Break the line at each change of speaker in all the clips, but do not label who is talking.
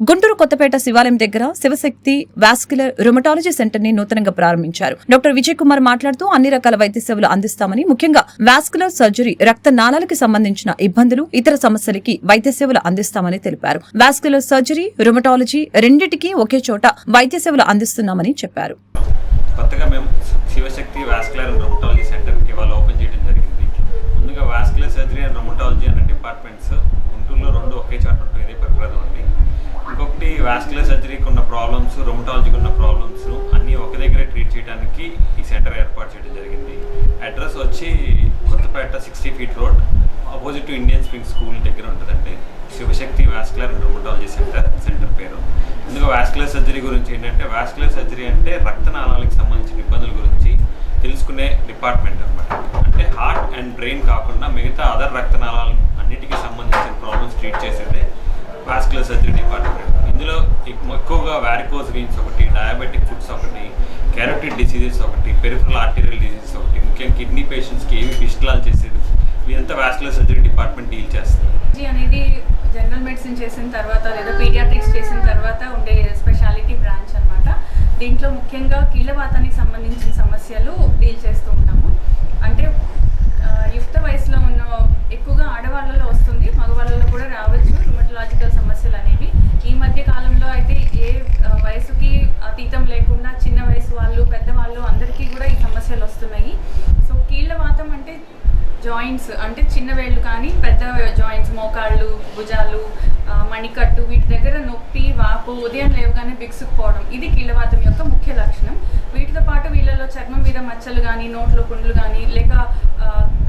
గుంటూరు కొత్తపేట శివాలయం దగ్గర Shivashakti vascular rheumatology సెంటర్ని నూతనంగా ప్రారంభించారు. డాక్టర్ విజయ్ కుమార్ మాట్లాడుతూ అన్ని రకాల వైద్య సేవలు అందిస్తామని ముఖ్యంగా వాస్కులర్ సర్జరీ రక్త నాళాలకు సంబంధించిన ఇబ్బందులు ఇతర సమస్యలకి వైద్య సేవలు అందిస్తామని తెలిపారు. వాస్కులర్ సర్జరీ రుమటాలజీ రెండింటికి ఒకే చోట వైద్య సేవలు అందిస్తున్నామని చెప్పారు.
కొత్తగా మేము Shivashakti vascular and rheumatology centre ఇవాళ ఓపెన్ చేయడం జరిగింది ముందుగా వాస్కులర్ సర్జరీ అండ్ రొమటాలజీ అనే డిపార్ట్మెంట్స్ గుంటూరులో రెండు ఒకే చోట ఉంటాయి ఇదే ప్రప్రదం అండి ఇంకొకటి వాస్కులర్ సర్జరీకి ఉన్న ప్రాబ్లమ్స్ రొమటాలజీకి ఉన్న ప్రాబ్లమ్స్ అన్నీ ఒక దగ్గరే ట్రీట్ చేయడానికి ఈ సెంటర్ ఏర్పాటు చేయడం జరిగింది. అడ్రస్ వచ్చి Kothapet sixty feet road opposite to Indian Spring School దగ్గర ఉంటుందండి. Shivashakti vascular and rheumatology centre centre పేరు. ముందుగా వాస్కులర్ సర్జరీ గురించి ఏంటంటే వాస్కులర్ సర్జరీ అంటే రక్తనాళాలకు సంబంధించిన ఇబ్బందుల గురించి తెలుసుకునే డిపార్ట్మెంట్ అన్నమాట. అంటే హార్ట్ అండ్ బ్రెయిన్ కాకుండా మిగతా అదర్ రక్తనాళాలు అన్నిటికీ సంబంధించిన ప్రాబ్లమ్స్ ట్రీట్ చేసేదే వాస్కులర్ సర్జరీ డిపార్ట్మెంట్ ఇందులో ఎక్కువగా వ్యారికోజ్ గ్రీన్స్ ఒకటి డయాబెటిక్ ఫుడ్స్ ఒకటి క్యారోటిడ్ డిసీజెస్ ఒకటి పెరిఫరల్ ఆర్టీరియల్ డిసీజెస్ ఒకటి ముఖ్యంగా కిడ్నీ పేషెంట్స్కి ఏమి పిస్టలాలు చేసేది ఇదంతా వాస్కులర్ సర్జరీ డిపార్ట్మెంట్ డీల్ చేస్తుంది.
జీ అనేది జనరల్ మెడిసిన్ చేసిన తర్వాత లేదా పీడియాట్రిక్స్ చేసిన తర్వాత ఉండే స్పెషాలిటీ బ్రాంచ్ అన్నమాట. దీంట్లో ముఖ్యంగా కీళ్ళవాతానికి సంబంధించిన సమస్యలు డీల్ చేస్తూ ఉంటాము. అంటే ఆ, యుక్త వయసులో ఉన్న ఎక్కువగా ఆడవాళ్ళలో వస్తుంది మగవాళ్ళలో కూడా రావచ్చు రుమటలాజికల్ సమస్యలు అనేవి ఈ మధ్య కాలంలో అయితే ఏ ఆ, వయసుకి అతీతం లేకుండా చిన్న వయసు వాళ్ళు పెద్దవాళ్ళు అందరికీ కూడా ఈ సమస్యలు వస్తున్నాయి సో కీళ్ళవాతం అంటే జాయింట్స్ అంటే చిన్న వేళ్ళు కానీ పెద్ద జాయింట్స్ మోకాళ్ళు భుజాలు మణికట్టు వీటి దగ్గర నొప్పి వాపు ఉదయం లేవగానే బిగుసుకుపోవడం ఇది కీళ్ళవాతం యొక్క ముఖ్య లక్షణం. వీటితో పాటు వీళ్ళలో చర్మం మీద మచ్చలు కానీ నోట్లో పుండ్లు కానీ లేక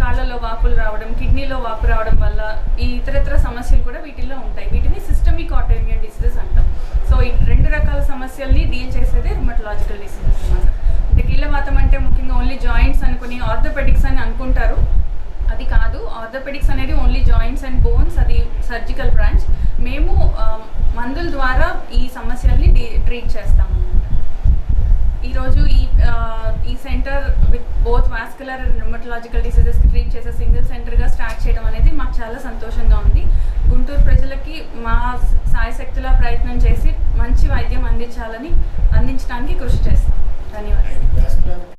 కాళ్ళలో వాపులు రావడం కిడ్నీలో వాపు రావడం వల్ల ఈ ఇతరత్ర సమస్యలు కూడా వీటిల్లో ఉంటాయి. వీటిని సిస్టమిక్ ఆటోఇమ్యూన్ డిసీజెస్ అంటాం. సో ఈ రెండు రకాల సమస్యల్ని డీల్ చేసేదే రుమటలాజికల్ డిసీజెస్ అన్నమాట. అంటే కీళ్ళవాతం అంటే ముఖ్యంగా ఓన్లీ జాయింట్స్ అనుకుని ఆర్థోపెడిక్స్ అని అనుకుంటారు. అది కాదు ఆర్థోపెడిక్స్ అనేది ఓన్లీ జాయింట్స్ అండ్ బోన్స్ అది సర్జికల్ బ్రాంచ్ మేము um, మందుల ద్వారా ఈ సమస్యల్ని ట్రీట్ చేస్తాము ఈరోజు ఈ ఈ centre with both vascular and rheumatological diseases treat చేసే సింగిల్ సెంటర్గా స్టార్ట్ చేయడం అనేది మాకు చాలా సంతోషంగా ఉంది. గుంటూరు ప్రజలకి మా సాయశక్తులా ప్రయత్నం చేసి మంచి వైద్యం అందించాలని అందించడానికి కృషి చేస్తాం. ధన్యవాదాలు.